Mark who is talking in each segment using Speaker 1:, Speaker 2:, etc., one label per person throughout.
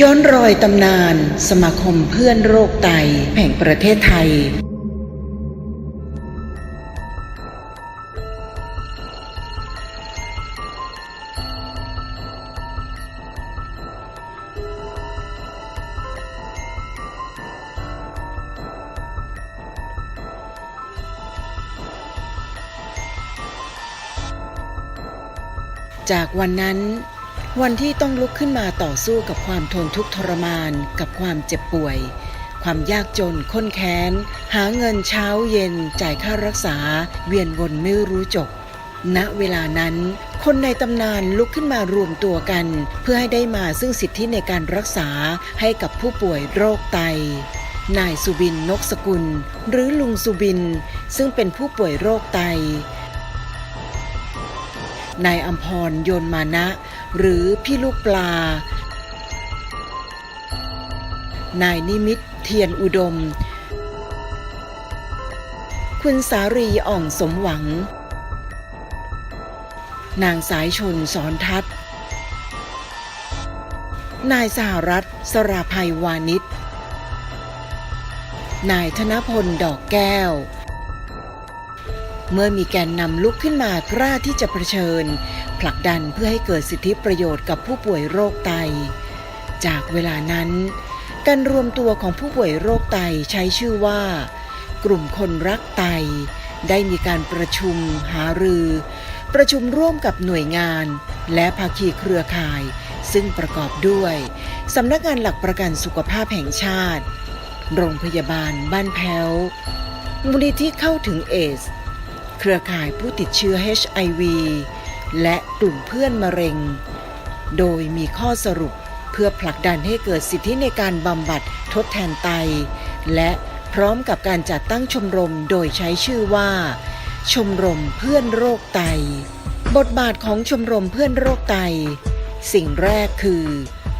Speaker 1: ย้อนรอยตำนาน สมาคมเพื่อนโรคไตแห่งประเทศไทย จากวันนั้น วันที่ต้องลุกขึ้นมาต่อสู้กับความทนทุกข์ทรมาน กับความเจ็บป่วย ความยากจนข้นแค้น หาเงินเช้าเย็นจ่ายค่ารักษา เวียนวนไม่รู้จบ ณเวลานั้น คนในตำนานลุกขึ้นมารวมตัวกัน เพื่อให้ได้มาซึ่งสิทธิในการรักษาให้กับผู้ป่วยโรคไตนายสุบินนกสกุล หรือลุงสุบิน ซึ่งเป็นผู้ป่วยโรคไต นายอัมพรโยนมานะ หรือพี่ลูกปลา นายนิมิตเทียนอุดม คุณสารีอ่องสมหวัง นางสายชนสอนทัศน์นายสหรัฐสราภัยวานิชนายธนพลดอกแก้ว เมื่อมีแกนนำลุกขึ้นมากล้าที่จะเผชิญ ผลักดันเพื่อให้เกิดสิทธิประโยชน์กับผู้ป่วยโรคไต จากเวลานั้น การรวมตัวของผู้ป่วยโรคไตใช้ชื่อว่า กลุ่มคนรักไต ได้มีการประชุมหารือ ประชุมร่วมกับหน่วยงาน และภาคีเครือข่าย ซึ่งประกอบด้วยสำนักงานหลักประกันสุขภาพแห่งชาติ โรงพยาบาลบ้านแพ้ว มูลนิธิเข้าถึงเอส เครือข่ายผู้ติดเชื้อ HIV และกลุ่มเพื่อนมะเร็ง โดยมีข้อสรุปเพื่อผลักดันให้เกิดสิทธิในการบำบัดทดแทนไต และพร้อมกับการจัดตั้งชมรมโดยใช้ชื่อว่า ชมรมเพื่อนโรคไต บทบาทของชมรมเพื่อนโรคไต สิ่งแรกคือ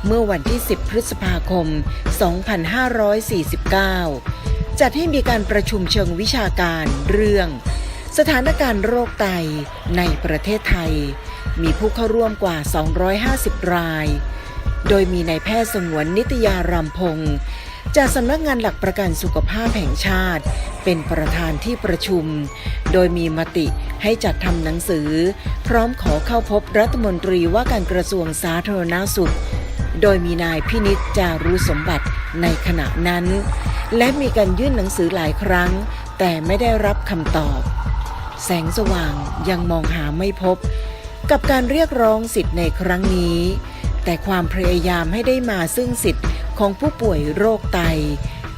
Speaker 1: เมื่อวันที่ 10 พฤษภาคม 2549 จัดให้มีการประชุมเชิงวิชาการเรื่อง สถานการณ์โรคไตในประเทศไทย มีผู้เข้าร่วมกว่า 250 ราย โดยมีนายแพทย์สงวนนิตยารำพงศ์จากสำนักงานหลักประกันสุขภาพแห่งชาติ เป็นประธานที่ประชุม โดยมีมติให้จัดทำหนังสือ พร้อมขอเข้าพบรัฐมนตรีว่าการกระทรวงสาธารณาสุข โดยมีนายพินิจจารุสมบัติในขณะนั้น และมีการยื่นหนังสือหลายครั้ง แต่ไม่ได้รับคำตอบ แสงสว่างยังมองหาไม่พบ กับการเรียกร้องสิทธิ์ในครั้งนี้ แต่ความพยายามให้ได้มาซึ่งสิทธิ์ของผู้ป่วยโรคไต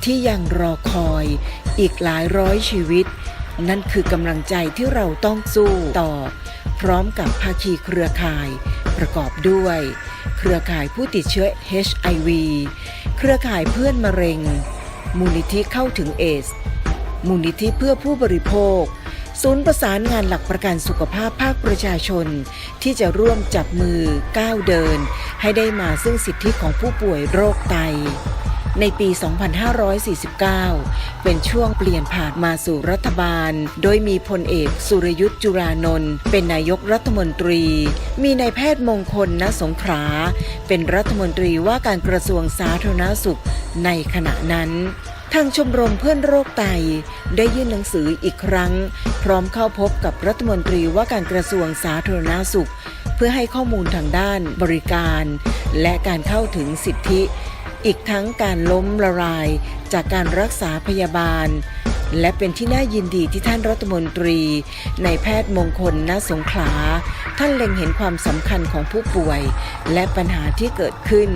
Speaker 1: ที่ยังรอคอย อีกหลายร้อยชีวิต นั่นคือกำลังใจที่เราต้องสู้ต่อ พร้อมกับภาคีเครือข่าย ประกอบด้วย เครือข่ายผู้ติดเชื้อ HIV เครือข่ายเพื่อนมะเร็ง มูลนิธิเข้าถึงเอสมูลนิธิเพื่อผู้บริโภค ศูนย์ประสานงานหลักประกันสุขภาพภาคประชาชน ที่จะร่วมจับมือก้าวเดิน ให้ได้มาซึ่งสิทธิของผู้ป่วยโรคไต ในปี 2549 เป็นช่วงเปลี่ยนผ่านมาสู่รัฐบาล โดยมีพลเอกสุรยุทธ์จุรานนท์เป็นนายกรัฐมนตรี มีนายแพทย์มงคลณสงขลาเป็นรัฐมนตรีว่าการกระทรวงสาธารณสุขในขณะนั้น ทางชมรมเพื่อนโรคไต ได้ยื่นหนังสืออีกครั้ง พร้อมเข้าพบกับรัฐมนตรีว่าการกระทรวงสาธารณาสุข เพื่อให้ข้อมูลทางด้านบริการ และการเข้าถึงสิทธิ อีกทั้งการล้มละลายจากการรักษาพยาบาล และเป็นที่น่ายินดีที่ท่านรัฐมนตรี ในแพทย์มงคลณสงขลา ท่านเล็งเห็นความสำคัญของผู้ป่วย และปัญหาที่เกิดขึ้น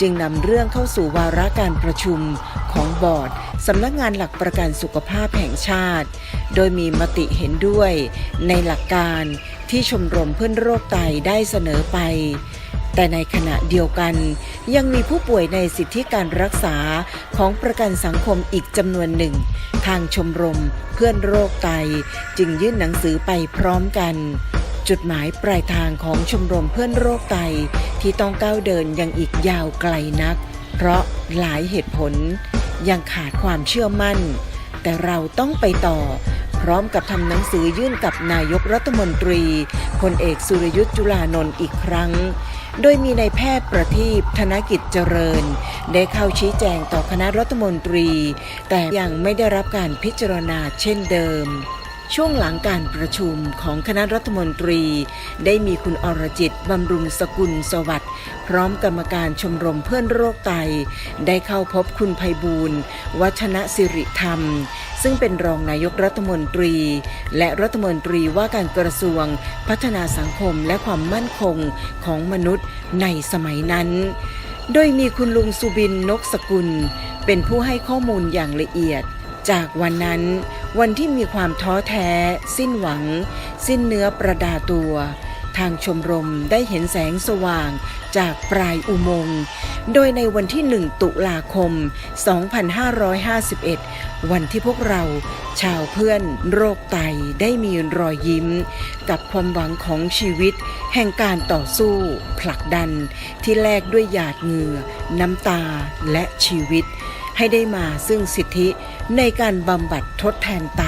Speaker 1: จึงนำเรื่องเข้าสู่วาระการประชุม ของบอร์ดสำนักงานหลักประกันสุขภาพแห่งชาติ โดยมีมติเห็นด้วยในหลักการที่ชมรมเพื่อนโรคไตได้เสนอไป แต่ในขณะเดียวกัน ยังมีผู้ป่วยในสิทธิการรักษาของประกันสังคมอีกจำนวนหนึ่ง ทางชมรมเพื่อนโรคไตจึงยื่นหนังสือไปพร้อมกันจุดหมายปลายทางของชมรมเพื่อนโรคไตที่ต้องก้าวเดินยังอีกยาวไกลนัก เพราะหลายเหตุผล ยังขาดความเชื่อมั่น แต่เราต้องไปต่อ พร้อมกับทำหนังสือยื่นกับนายกรัฐมนตรีพลเอกสุรยุทธ์จุลานนท์อีกครั้ง โดยมีนายแพทย์ประทีปธนกิจเจริญ ได้เข้าชี้แจงต่อคณะรัฐมนตรี แต่ยังไม่ได้รับการพิจารณาเช่นเดิม ช่วงหลังการประชุมของคณะรัฐมนตรี ได้มีคุณอรจิตบำรุงสกุลสวัสดิ์พร้อมกรรมการชมรมเพื่อนโรคไต ได้เข้าพบคุณไพบูลย์วัฒนสิริธรรม ซึ่งเป็นรองนายกรัฐมนตรี และรัฐมนตรีว่าการกระทรวง พัฒนาสังคมและความมั่นคงของมนุษย์ในสมัยนั้น โดยมีคุณลุงสุบินนกสกุล เป็นผู้ให้ข้อมูลอย่างละเอียด จากวันนั้น วันที่มีความท้อแท้ สิ้นหวัง สิ้นเนื้อประดาตัว ทางชมรมได้เห็นแสงสว่างจากปลายอุโมงค์โดยในวันที่ 1 ตุลาคม 2551 วันที่พวกเราชาวเพื่อนโรคไตได้มีรอยยิ้ม กับความหวังของชีวิต แห่งการต่อสู้ ผลักดัน ที่แลกด้วยหยาดเหงื่อ น้ำตาและชีวิต ให้ได้มาซึ่งสิทธิ ในการบำบัดทดแทนไต